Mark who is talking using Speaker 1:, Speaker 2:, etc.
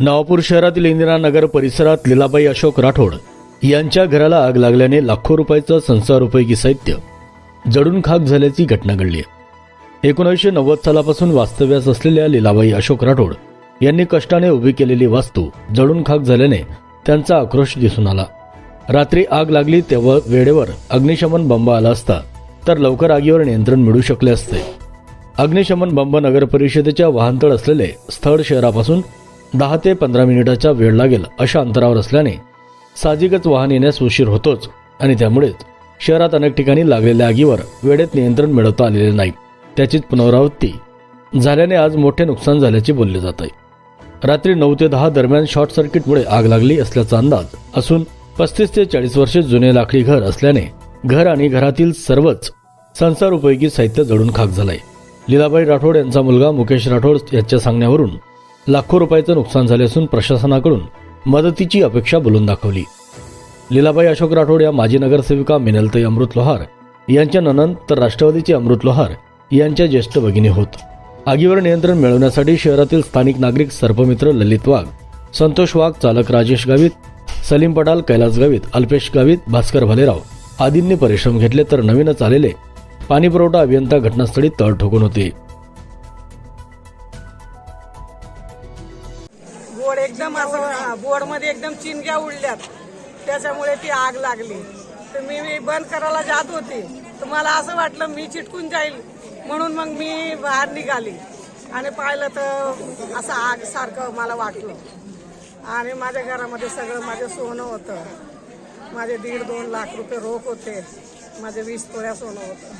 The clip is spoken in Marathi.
Speaker 1: नवापूर शहरातील इंदिरा नगर परिसरात लीलाबाई अशोक राठोड यांच्या घराला आग लागल्याने लाखो रुपयाचं संसारोपयोगी साहित्य जडून खाक झाल्याची घटना घडली आहे. एकोणीसशे नव्वद सालापासून वास्तव्यास असलेल्या लीलाबाई अशोक राठोड यांनी कष्टाने उभी केलेली वास्तू जळून खाक झाल्याने त्यांचा आक्रोश दिसून आला. रात्री आग लागली तेव्हा वेळेवर अग्निशमन बंब आला असता तर लवकर आगीवर नियंत्रण मिळू शकले असते. अग्निशमन बंब नगर परिषदेच्या वाहनतळ असलेले स्थळ शहरापासून दहा ते पंधरा मिनिटाचा वेळ लागेल अशा अंतरावर असल्याने साहजिकच वाहन येण्यास उशीर होतोच आणि त्यामुळेच शहरात अनेक ठिकाणी लागलेल्या आगीवर वेळेत नियंत्रण मिळवता आलेले नाही. त्याचीच पुनरावृत्ती झाल्याने आज मोठे नुकसान झाल्याचे बोलले जात आहे. रात्री नऊ ते दहा दरम्यान शॉर्ट सर्किटमुळे आग लागली असल्याचा अंदाज असून पस्तीस ते चाळीस वर्षे जुने लाकडी घर असल्याने घर आणि घरातील सर्वच संसार उपयोगी साहित्य जळून खाक झालंय. लीलाबाई राठोड यांचा मुलगा मुकेश राठोड याच्या सांगण्यावरून लाखो रुपयाचं नुकसान झाले असून प्रशासनाकडून मदतीची अपेक्षा बोलून दाखवली. लीलाबाई अशोक राठोड या माजी नगरसेविका मिनलताई अमृत लोहार यांच्या ननंद तर राष्ट्रवादीचे अमृत लोहार यांच्या ज्येष्ठ भगिनी होत. आगीवर नियंत्रण मिळवण्यासाठी शहरातील स्थानिक नागरिक सर्पमित्र ललित वाघ संतोष वाघ चालक राजेश गावित सलीम पडाल कैलास गावित अल्पेश गावित भास्कर भालेराव आदींनी परिश्रम घेतले तर नवीनच आलेले पाणीपुरवठा अभियंता घटनास्थळी तळ ठोकून होते.
Speaker 2: बोर्ड एकदम असं बोर्डमध्ये एकदम चिनग्या उडल्यात. त्याच्यामुळे ती आग लागली. तर मी मी बंद करायला जात होती. तर मला असं वाटलं मी चिटकून जाईल. म्हणून मग मी बाहेर निघाली. आणि पाहिलं तर असं आग सारखं मला वाटलं. आणि माझ्या घरामध्ये सगळं माझं सोनं होतं. माझे दीड दोन लाख रुपये रोख होते. माझे वीस तोळ्या सोनं होतं.